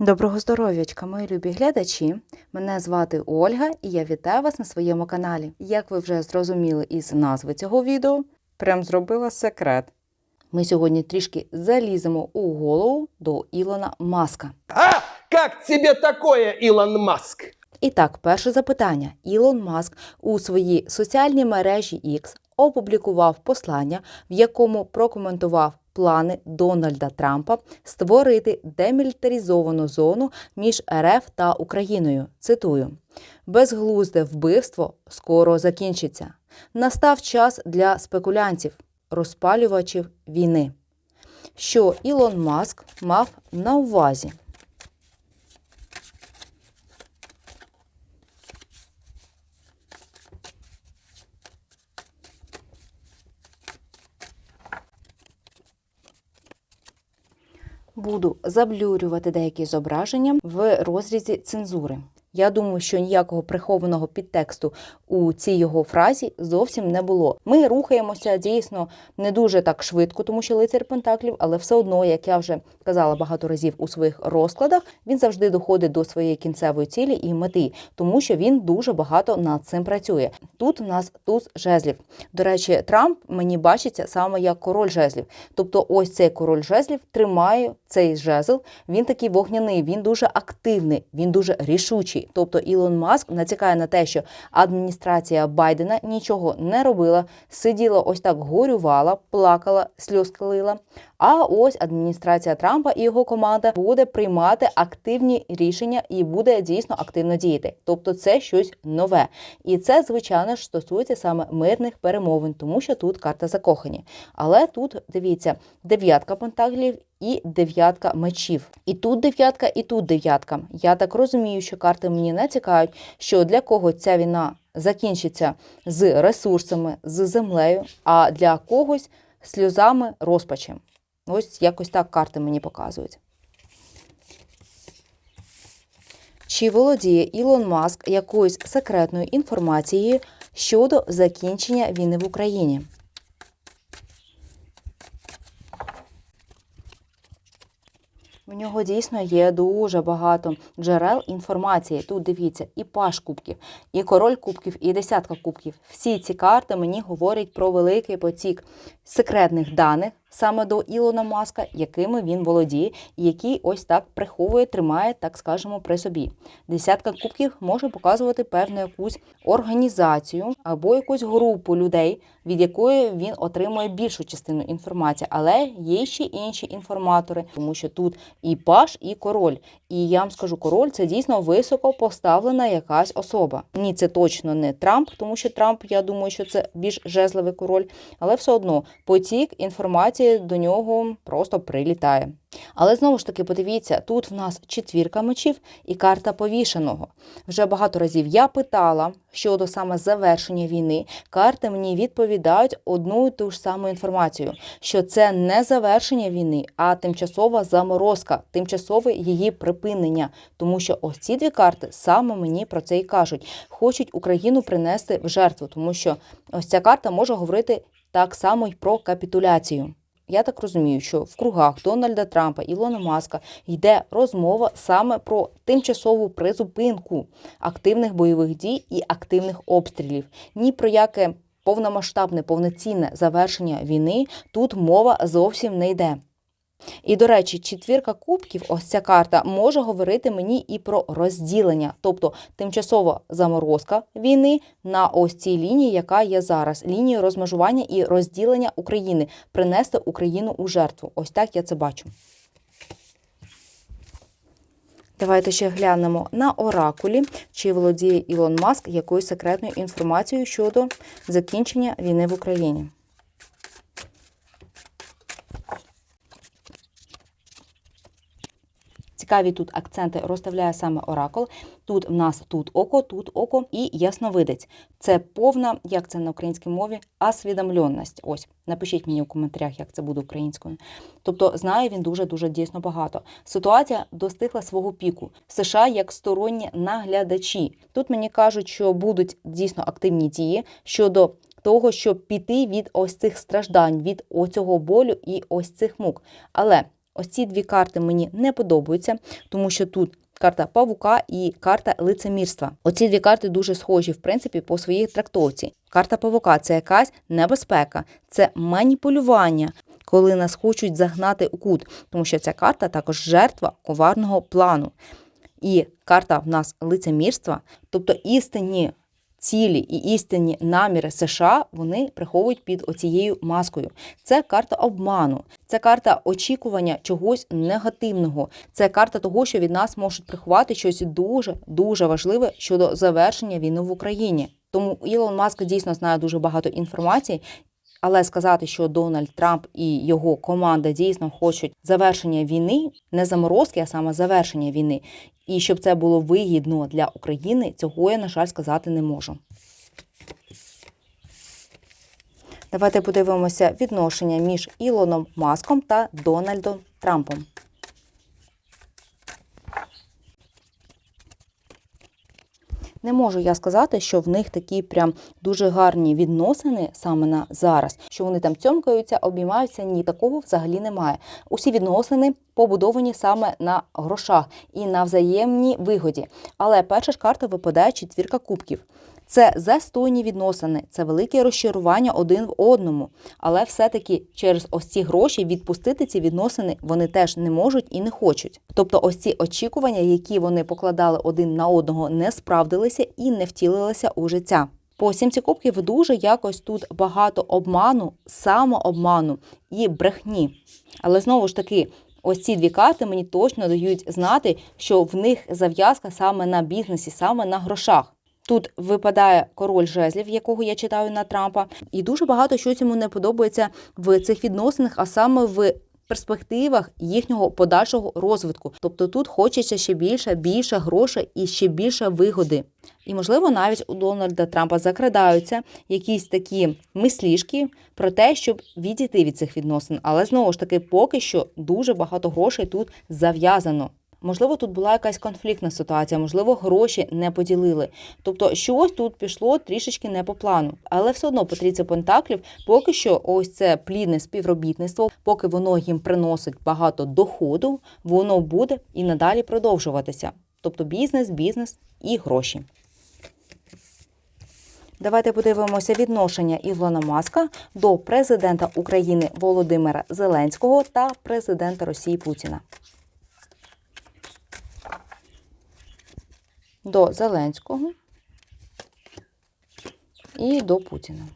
Доброго здоров'ячка, мої любі глядачі. Мене звати Ольга і я вітаю вас на своєму каналі. Як ви вже зрозуміли із назви цього відео, прям зробила секрет. Ми сьогодні трішки заліземо у голову до Ілона Маска. А? Как тебе такое, Илон Маск? І так, перше запитання. Ілон Маск у своїй соціальній мережі X опублікував послання, в якому прокоментував плани Дональда Трампа створити демілітаризовану зону між РФ та Україною. Цитую: безглузде вбивство скоро закінчиться. Настав час для спекулянтів, розпалювачів війни. Що Ілон Маск мав на увазі? Буду заблюрювати деякі зображення в розрізі цензури. Я думаю, що ніякого прихованого підтексту у цій його фразі зовсім не було. Ми рухаємося дійсно не дуже так швидко, тому що лицар Пентаклів, але все одно, як я вже казала багато разів у своїх розкладах, він завжди доходить до своєї кінцевої цілі і мети, тому що він дуже багато над цим працює. Тут у нас туз жезлів. До речі, Трамп мені бачиться саме як король жезлів. Тобто, ось цей король жезлів тримає цей жезл. Він такий вогняний, він дуже активний, він дуже рішучий. Тобто Ілон Маск натякає на те, що адміністрація Байдена нічого не робила, сиділа ось так горювала, плакала, сльозки лила. А ось адміністрація Трампа і його команда буде приймати активні рішення і буде дійсно активно діяти. Тобто, це щось нове. І це, звичайно ж, стосується саме мирних перемовин, тому що тут карта закохані. Але тут дивіться, дев'ятка пентаклів і дев'ятка мечів. І тут дев'ятка, і тут дев'ятка. Я так розумію, що карти мені не цікавить, що для кого ця війна закінчиться з ресурсами, з землею, а для когось сльозами розпачем. Ось якось так карти мені показують. Чи володіє Ілон Маск якоюсь секретною інформацією щодо закінчення війни в Україні? У нього дійсно є дуже багато джерел інформації. Тут дивіться, і паш кубків, і король кубків, і десятка кубків. Всі ці карти мені говорять про великий потік секретних даних саме до Ілона Маска, якими він володіє, і який ось так приховує, тримає, так скажемо, при собі. Десятка кубків може показувати певну якусь організацію або якусь групу людей, від якої він отримує більшу частину інформації, але є ще інші інформатори, тому що тут і паш, і король. І я вам скажу, король це дійсно високо поставлена якась особа. Ні, це точно не Трамп, тому що Трамп, я думаю, що це більш жезливий король, але все одно потік інформації до нього просто прилітає. Але знову ж таки, подивіться, тут в нас четвірка мечів і карта повішеного. Вже багато разів я питала щодо саме завершення війни. Карти мені відповідають одну і ту ж саму інформацію, що це не завершення війни, а тимчасова заморозка, тимчасове її припинення. Тому що ось ці дві карти саме мені про це і кажуть. Хочуть Україну принести в жертву, тому що ось ця карта може говорити так само й про капітуляцію. Я так розумію, що в кругах Дональда Трампа Ілона Маска йде розмова саме про тимчасову призупинку активних бойових дій і активних обстрілів. Ні про яке повномасштабне, повноцінне завершення війни тут мова зовсім не йде. І, до речі, четвірка кубків, ось ця карта, може говорити мені і про розділення, тобто тимчасова заморозка війни на ось цій лінії, яка є зараз, лінію розмежування і розділення України, принести Україну у жертву. Ось так я це бачу. Давайте ще глянемо на оракулі, чи володіє Ілон Маск якоюсь секретною інформацією щодо закінчення війни в Україні. Цікаві тут акценти розставляє саме оракул. Тут в нас тут око, тут око і ясновидець. Це повна, як це на українській мові, освідомленість. Ось напишіть мені у коментарях, як це буде українською. Тобто знає він дуже дуже дійсно багато. Ситуація достигла свого піку. США як сторонні наглядачі. Тут мені кажуть, що будуть дійсно активні дії щодо. Того, щоб піти від ось цих страждань, від оцього болю і ось цих мук. Але Ось ці дві карти мені не подобаються, тому що тут. Карта павука і карта лицемірства. Оці дві карти дуже схожі, в принципі, по своїй трактовці. Карта павука це якась небезпека, це маніпулювання, коли нас хочуть загнати у кут, тому що ця карта також жертва коварного плану. І карта в нас лицемірства, тобто істинні цілі і істинні наміри США вони приховують під оцією маскою. Це карта обману, це карта очікування чогось негативного. Це карта того, що від нас можуть приховати щось дуже дуже важливе щодо завершення війни в Україні. Тому Ілон Маск дійсно знає дуже багато інформації. Але сказати, що Дональд Трамп і його команда дійсно хочуть завершення війни, не заморозки, а саме завершення війни, і щоб це було вигідно для України, цього я, на жаль, сказати не можу. Давайте подивимося відношення між Ілоном Маском та Дональдом Трампом. Не можу я сказати, що в них такі прям дуже гарні відносини саме на зараз, що вони там цьомкаються, обіймаються. Ні, такого взагалі немає. Усі відносини побудовані саме на грошах і на взаємній вигоді. Але перша ж карта випадає четвірка кубків. Це застойні відносини, це велике розчарування один в одному. Але все-таки через ось ці гроші відпустити ці відносини вони теж не можуть і не хочуть. Тобто, ось ці очікування, які вони покладали один на одного, не справдилися і не втілилися у життя. По сімці кубків дуже якось тут багато обману, самообману і брехні. Але знову ж таки, ось ці дві карти мені точно дають знати, що в них зав'язка саме на бізнесі, саме на грошах. Тут випадає король жезлів, якого я читаю на Трампа, і дуже багато що цьому не подобається в цих відносинах, а саме в перспективах їхнього подальшого розвитку. Тобто тут хочеться ще більше, більше грошей і ще більше вигоди. І, можливо, навіть у Дональда Трампа закрадаються якісь такі мислішки про те, щоб відійти від цих відносин. Але знову ж таки, поки що дуже багато грошей тут зав'язано. Можливо, тут була якась конфліктна ситуація, можливо, гроші не поділили. Тобто, щось тут пішло трішечки не по плану. Але все одно потрійця Пентаклів поки що ось це плідне співробітництво, поки воно їм приносить багато доходу, воно буде і надалі продовжуватися. Тобто бізнес, бізнес і гроші. Давайте подивимося відношення Ілона Маска до президента України Володимира Зеленського та президента Росії Путіна. До Зеленського і до Путіна.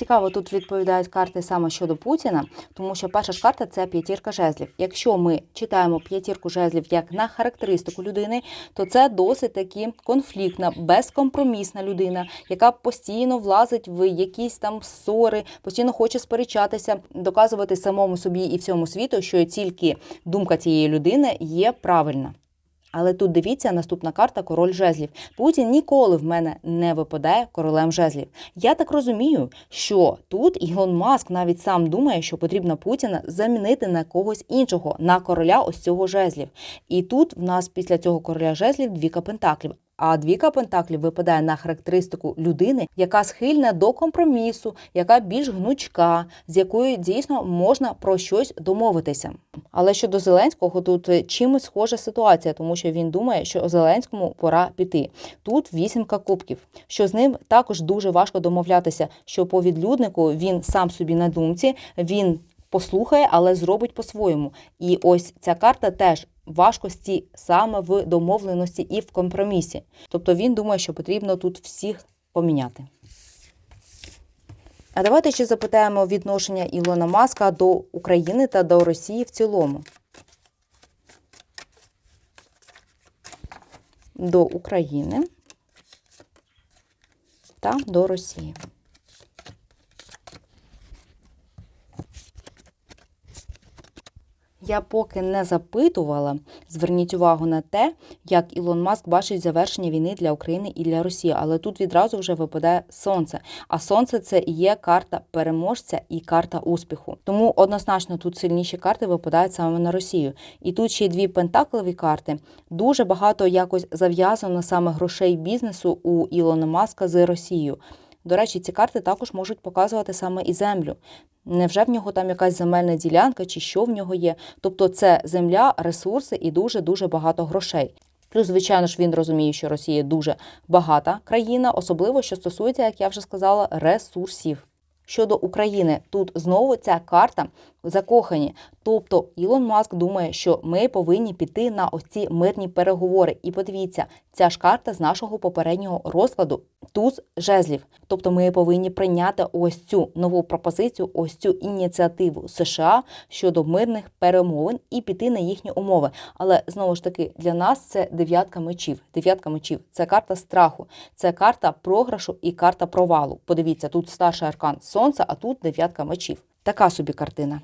Цікаво, тут відповідають карти саме щодо Путіна, тому що перша ж карта це п'ятірка жезлів. Якщо ми читаємо п'ятірку жезлів як на характеристику людини, то це досить таки конфліктна, безкомпромісна людина, яка постійно влазить в якісь там ссори, постійно хоче сперечатися, доказувати самому собі і всьому світу, що тільки думка цієї людини є правильна. Але тут дивіться, наступна карта король жезлів. Путін ніколи в мене не випадає королем жезлів. Я так розумію, що тут Ілон Маск навіть сам думає, що потрібно Путіна замінити на когось іншого, на короля ось цього жезлів. І тут в нас після цього короля жезлів двіка пентаклів. А двіка пентаклів випадає на характеристику людини, яка схильна до компромісу, яка більш гнучка, з якою дійсно можна про щось домовитися. Але щодо Зеленського, тут чимось схожа ситуація, тому що він думає, що Зеленському пора піти. Тут вісімка кубків, що з ним також дуже важко домовлятися, що по відлюднику він сам собі на думці, він послухає, але зробить по-своєму. І ось ця карта теж важкості саме в домовленості і в компромісі. Тобто він думає, що потрібно тут всіх поміняти. А давайте ще запитаємо відношення Ілона Маска до України та до Росії в цілому. До України та до Росії. Я поки не запитувала, зверніть увагу на те, як Ілон Маск бачить завершення війни для України і для Росії. Але тут відразу вже випадає сонце. А сонце це є карта переможця і карта успіху. Тому однозначно тут сильніші карти випадають саме на Росію. І тут ще дві пентаклові карти. Дуже багато якось зав'язано саме грошей бізнесу у Ілона Маска з Росією. До речі, ці карти також можуть показувати саме і землю. Невже в нього там якась земельна ділянка, чи що в нього є? Тобто, це земля, ресурси і дуже дуже багато грошей. Плюс, звичайно ж, він розуміє, що Росія дуже багата країна, особливо що стосується, як я вже сказала, ресурсів. Щодо України, тут знову ця карта закохані. Тобто Ілон Маск думає, що ми повинні піти на ось ці мирні переговори. І подивіться, ця ж карта з нашого попереднього розкладу туз жезлів. Тобто ми повинні прийняти ось цю нову пропозицію, ось цю ініціативу США щодо мирних перемовин і піти на їхні умови. Але знову ж таки для нас це дев'ятка мечів. Дев'ятка мечів це карта страху, це карта програшу і карта провалу. Подивіться, тут старший аркан сонця, а тут дев'ятка мечів. Така собі картина.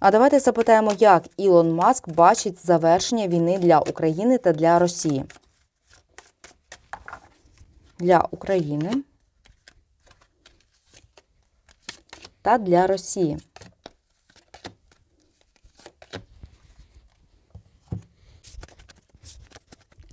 А давайте запитаємо, як Ілон Маск бачить завершення війни для України та для Росії. Для України та для Росії.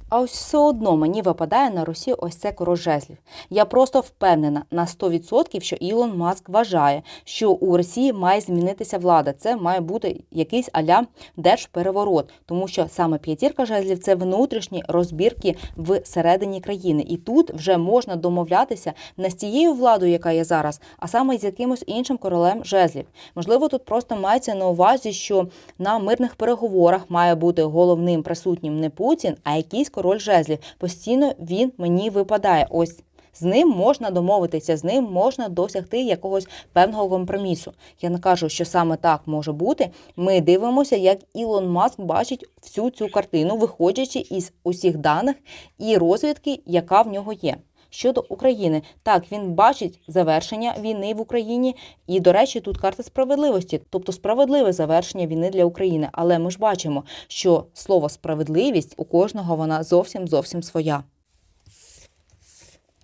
А ось все одно мені випадає на Росію ось це король жезлів. Я просто впевнена на 100%, що Ілон Маск вважає, що у Росії має змінитися влада. Це має бути якийсь аля держпереворот, тому що саме п'ятірка жезлів це внутрішні розбірки всередині країни. І тут вже можна домовлятися не з тією владою, яка є зараз, а саме з якимось іншим королем жезлів. Можливо, тут просто мається на увазі, що на мирних переговорах має бути головним присутнім не Путін, а якийсь король жезлів. Постійно він мені випадає. Ось. З ним можна домовитися, з ним можна досягти якогось певного компромісу. Я не кажу, що саме так може бути. Ми дивимося, як Ілон Маск бачить всю цю картину, виходячи із усіх даних і розвідки, яка в нього є. Щодо України, так він бачить завершення війни в Україні, і до речі, тут карта справедливості, тобто справедливе завершення війни для України. Але ми ж бачимо, що слово справедливість у кожного вона зовсім зовсім своя.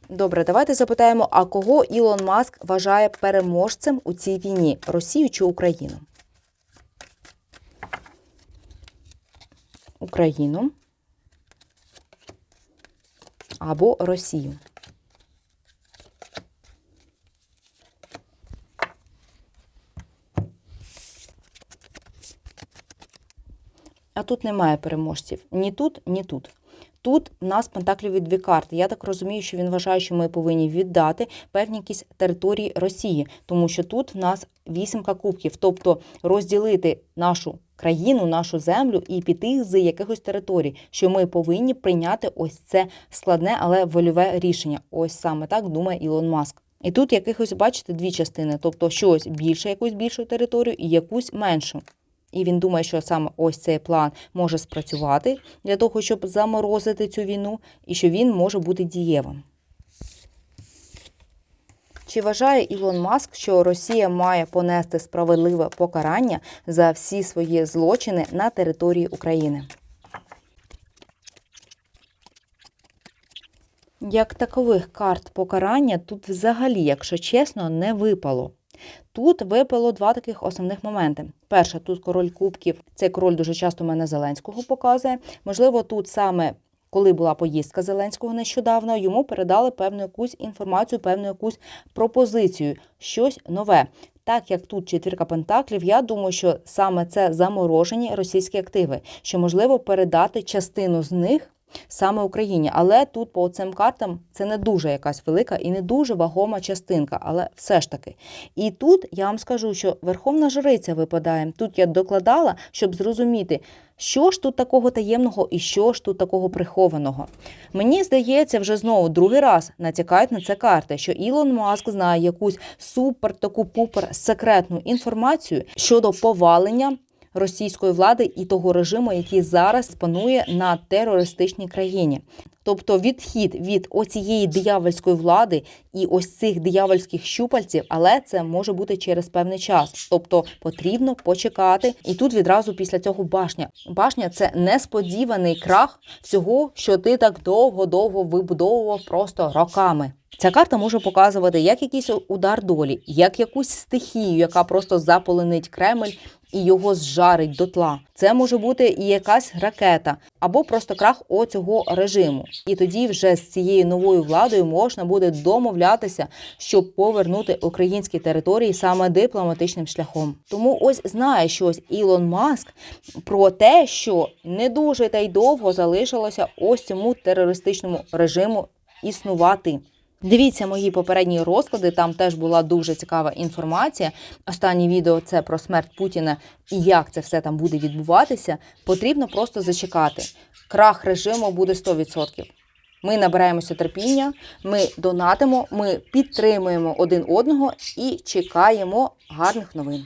Добре, давайте запитаємо, а кого Ілон Маск вважає переможцем у цій війні Росію чи Україну? Україну або Росію. А тут немає переможців. Ні тут, ні тут. Тут в нас пентакліві дві карти. Я так розумію, що він вважає, що ми повинні віддати певні якісь території Росії, тому що тут в нас вісімка кубків, тобто розділити нашу країну, нашу землю і піти з якихось територій, що ми повинні прийняти ось це складне, але вольове рішення. Ось саме так думає Ілон Маск. І тут якихось, бачите, дві частини, тобто щось більше, якусь більшу територію і якусь меншу. І він думає, що саме ось цей план може спрацювати для того, щоб заморозити цю війну, і що він може бути дієвим. Чи вважає Ілон Маск, що Росія має понести справедливе покарання за всі свої злочини на території України? Як такових карт покарання тут взагалі, якщо чесно, не випало. Тут випало два таких основних моменти. Перше, тут король кубків. Цей король дуже часто мене Зеленського показує. Можливо, тут саме коли була поїздка Зеленського нещодавно, йому передали певну якусь інформацію, певну якусь пропозицію, щось нове. Так як тут четвірка пентаклів, я думаю, що саме це заморожені російські активи, що можливо передати частину з них саме Україні. Але тут по цим картам це не дуже якась велика і не дуже вагома частинка, але все ж таки. І тут я вам скажу, що Верховна Жриця випадає. Тут я докладала, щоб зрозуміти, що ж тут такого таємного і що ж тут такого прихованого. Мені здається, вже знову другий раз натякають на це карти, що Ілон Маск знає якусь супер таку пупер секретну інформацію щодо повалення російської влади і того режиму, який зараз панує на терористичній країні. Тобто відхід від оцієї диявольської влади і ось цих диявольських щупальців, але це може бути через певний час. Тобто потрібно почекати. І тут відразу після цього башня. Башня це несподіваний крах всього, що ти так довго-довго вибудовував просто роками. Ця карта може показувати як якийсь удар долі, як якусь стихію, яка просто заполонить Кремль і його зжарить дотла. Це може бути і якась ракета, або просто крах оцього режиму. І тоді вже з цією новою владою можна буде домовлятися, щоб повернути українські території саме дипломатичним шляхом. Тому ось знає щось Ілон Маск про те, що не дуже та й довго залишилося ось цьому терористичному режиму існувати. Дивіться мої попередні розклади, там теж була дуже цікава інформація. Останнє відео це про смерть Путіна і як це все там буде відбуватися. Потрібно просто зачекати. Крах режиму буде 100%. Ми набираємося терпіння, ми донатимо, ми підтримуємо один одного і чекаємо гарних новин.